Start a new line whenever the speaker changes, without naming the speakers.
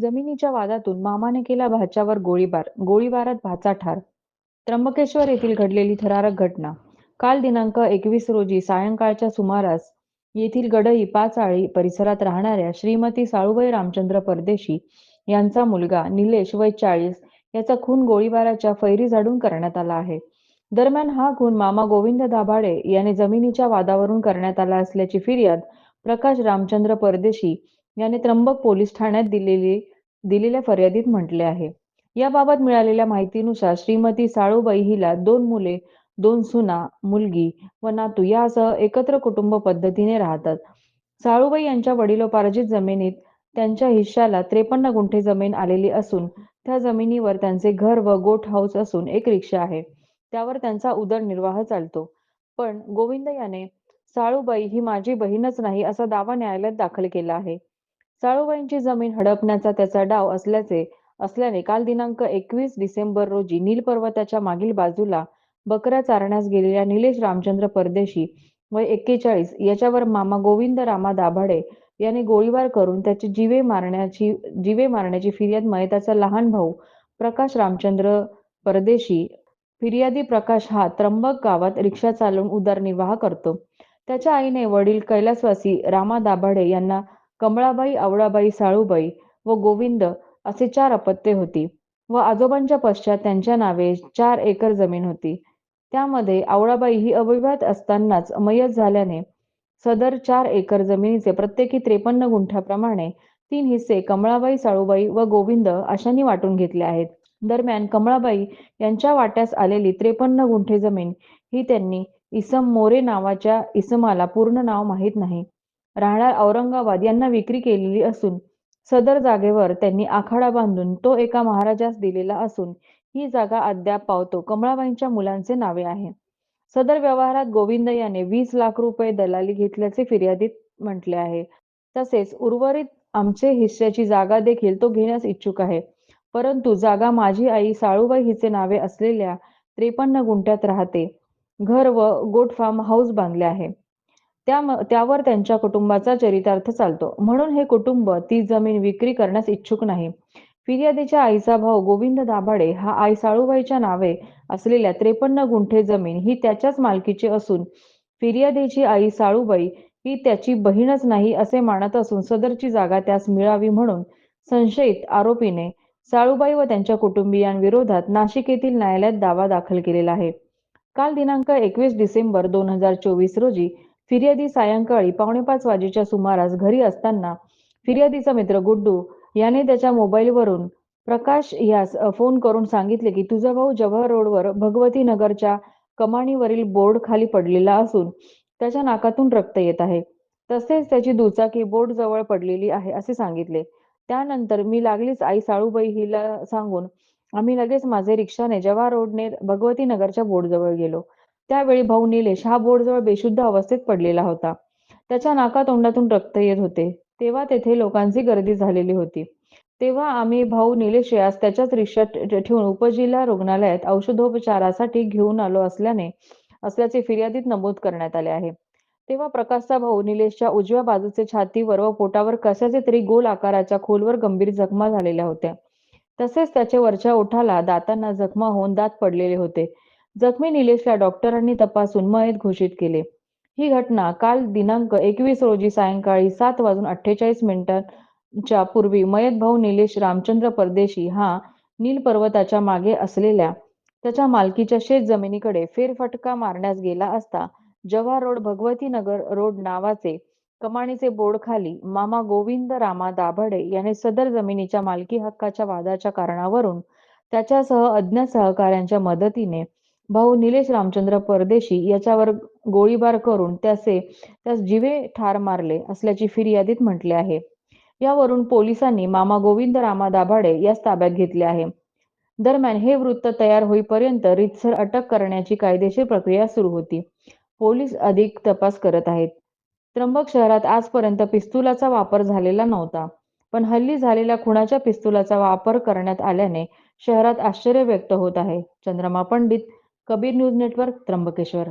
जमिनीच्या वादातून मामाने केला भाच्यावर गोळीबार गोळीबारात भाचा ठार. त्र्यंबकेश्वर येथील घडलेली थरारक घटना. काल दिनांक एकवीस रोजी सायंकाळच्या सुमारास येथील गडई पाचाळी परिसरात राहणाऱ्या श्रीमती साळूबाई रामचंद्र परदेशी यांचा मुलगा निलेश वय चाळीस याचा खून गोळीबाराच्या फैरी झाडून करण्यात आला आहे. दरम्यान हा खून मामा गोविंद दाभाडे याने जमिनीच्या वादावरून करण्यात आला असल्याची फिर्याद प्रकाश रामचंद्र परदेशी याने त्र्यंबक पोलीस ठाण्यात दिलेली दिलेल्या फर्यादीत म्हटले आहे. याबाबत मिळालेल्या माहितीनुसार श्रीमती साळूबाई हिला दोन मुले दोन सुना मुलगी व नातू यासह एकत्र कुटुंब पद्धतीने राहतात. साळूबाई यांच्या वडिलोपार्जित जमिनीत त्यांच्या हिश्श्याला त्रेपन्न गुंठे जमीन आलेली असून त्या जमिनीवर त्यांचे घर व गोट हाऊस असून एक रिक्षा आहे. त्यावर त्यांचा उदरनिर्वाह चालतो. पण गोविंद याने साळूबाई ही माझी बहीणच नाही असा दावा न्यायालयात दाखल केला आहे. साळूबाईंची जमीन हडपण्याचा त्याचा डाव असल्याचे असल्याने काल दिनांक एकवीस डिसेंबर रोजी नील पर्वताच्या मागील बाजूला बकऱ्या चारण्यास गेलेल्या निलेश रामचंद्र परदेशी वय एक्केचाळीस याच्यावर मामा गोविंद रामा दाभाडे याने गोळीबार करून त्याची जीवे मारण्याची जीवे मारण्याची फिर्याद मयताचा लहान भाऊ प्रकाश रामचंद्र परदेशी फिर्यादी प्रकाश हा त्र्यंबक गावात रिक्षा चालवून उदरनिर्वाह करतो. त्याच्या आईने वडील कैलासवासी रामा दाभाडे यांना कमळाबाई आवळाबाई साळूबाई व गोविंद असे चार अपत्ये होती व आजोबांच्या पश्चात त्यांच्या नावे चार एकर जमीन होती. त्यामध्ये आवळाबाई ही अविवाहित असतानाच मयत झाल्याने सदर चार एकर जमिनीचे प्रत्येकी त्रेपन्न गुंठ्याप्रमाणे तीन हिस्से कमळाबाई साळूबाई व गोविंद अशांनी वाटून घेतले आहेत. दरम्यान कमळाबाई यांच्या वाट्यास आलेली त्रेपन्न गुंठे जमीन ही त्यांनी इसम मोरे नावाच्या इसमाला पूर्ण नाव माहीत नाही. राहणार औरंगाबाद यांना विक्री केलेली असून सदर जागेवर त्यांनी आखाडा बांधून तो एका महाराजास दिलेला असून ही जागा अद्याप पावतो. कमळाबाईंच्या मुलांचे नावे आहे. सदर व्यवहारात गोविंद याने वीस लाख रुपये दलाली घेतल्याचे फिर्यादीत म्हटले आहे. तसेच उर्वरित आमचे हिस्स्याची जागा देखील तो घेण्यास इच्छुक आहे. परंतु जागा माझी आई साळूबाई हिचे नावे असलेल्या त्रेपन्न गुंठ्यात राहते. घर व गोट फार्म हाऊस बांधले आहे. त्या त्यावर त्यांच्या कुटुंबाचा चरितार्थ चालतो. म्हणून हे कुटुंब ती जमीन विक्री करण्यास इच्छुक नाही. फिर्यादीच्या आईचा भाऊ गोविंद दाभाडे हा आई साळूबाईच्या नावे असलेल्या त्रेपन्न गुंठे जमीन ही त्याच्याच मालकीची असून फिर्यादीची आई साळूबाई ही त्याची बहीणच नाही असे मानत असून सदरची जागा त्यास मिळावी म्हणून संशयित आरोपीने साळूबाई व त्यांच्या कुटुंबियांविरोधात नाशिक येथील न्यायालयात दावा दाखल केलेला आहे. काल दिनांक एकवीस डिसेंबर दोन हजार चोवीस रोजी फिर्यादी सायंकाळी पावणे पाच वाजेच्या सुमारास घरी असताना फिर्यादीचा मित्र गुड्डू याने त्याच्या मोबाईलवरून प्रकाश यास फोन करून सांगितले की तुझा भाऊ जवाहर रोडवर भगवती नगरच्या कमाणीवरील बोर्ड खाली पडलेला असून त्याच्या नाकातून रक्त येत आहे. तसेच त्याची दुचाकी बोर्ड जवळ पडलेली आहे असे सांगितले. त्यानंतर मी लागलीच आई साळूबाई हिला सांगून आम्ही लगेच माझे रिक्षाने जवाहर रोडने भगवती नगरच्या बोर्ड जवळ गेलो. त्यावेळी भाऊ निलेश हा बोर्डजवळ बेशुद्ध अवस्थेत पडलेला होता. त्याच्या नाका तोंडातून रक्त येत होते. तेव्हा तेथे लोकांची गर्दी झालेली होती. तेव्हा आम्ही भाऊ निलेश यास त्याच्याच रिक्षात ठेवून उपजिल्हा रुग्णालयात औषधोपचारासाठी घेऊन आलो असल्याने असल्याचे फिर्यादीत नमूद करण्यात आले आहे. तेव्हा प्रकाशचा भाऊ निलेशच्या उजव्या बाजूचे छातीवर व पोटावर कशाचे तरी गोल आकाराच्या खोलवर गंभीर जखमा झालेल्या होत्या. तसेच त्याच्या वरच्या ओठाला दातांना जखमा होऊन दात पडलेले होते. जखमी निलेशला डॉक्टरांनी तपासून मयत घोषित केले. ही घटना काल दिनांक एकवीस रोजी सायंकाळी सात वाजून अठ्ठेचाळीस मिनिटांच्या पूर्वी मयत भाऊ निलेश रामचंद्र परदेशी हा नील पर्वताच्या मागे असलेल्या त्याच्या मालकीच्या शेत जमिनीकडे फेरफटका मारण्यास गेला असता जवाहर रोड भगवती नगर रोड नावाचे कमानीचे बोर्ड खाली मामा गोविंद रामा दाभडे याने सदर जमिनीच्या मालकी हक्काच्या वादाच्या कारणावरून त्याच्यासह अज्ञात सहकाऱ्यांच्या मदतीने भाऊ निलेश रामचंद्र परदेशी याच्यावर गोळीबार करून त्याचे त्यास जीवे ठार मारले असल्याची फिर्यादीत म्हटले आहे. यावरून पोलिसांनी मामा गोविंद रामा दाभाडे यास ताब्यात घेतले आहे. दरम्यान हे वृत्त तयार होईपर्यंत रितसर अटक करण्याची कायदेशीर प्रक्रिया सुरू होती. पोलीस अधिक तपास करत आहेत. त्र्यंबक शहरात आजपर्यंत पिस्तुलाचा वापर झालेला नव्हता पण हल्ली झालेल्या खुणाच्या पिस्तुलाचा वापर करण्यात आल्याने शहरात आश्चर्य व्यक्त होत आहे. Chandrama Pandit Kabir news network Trimbakeshwar.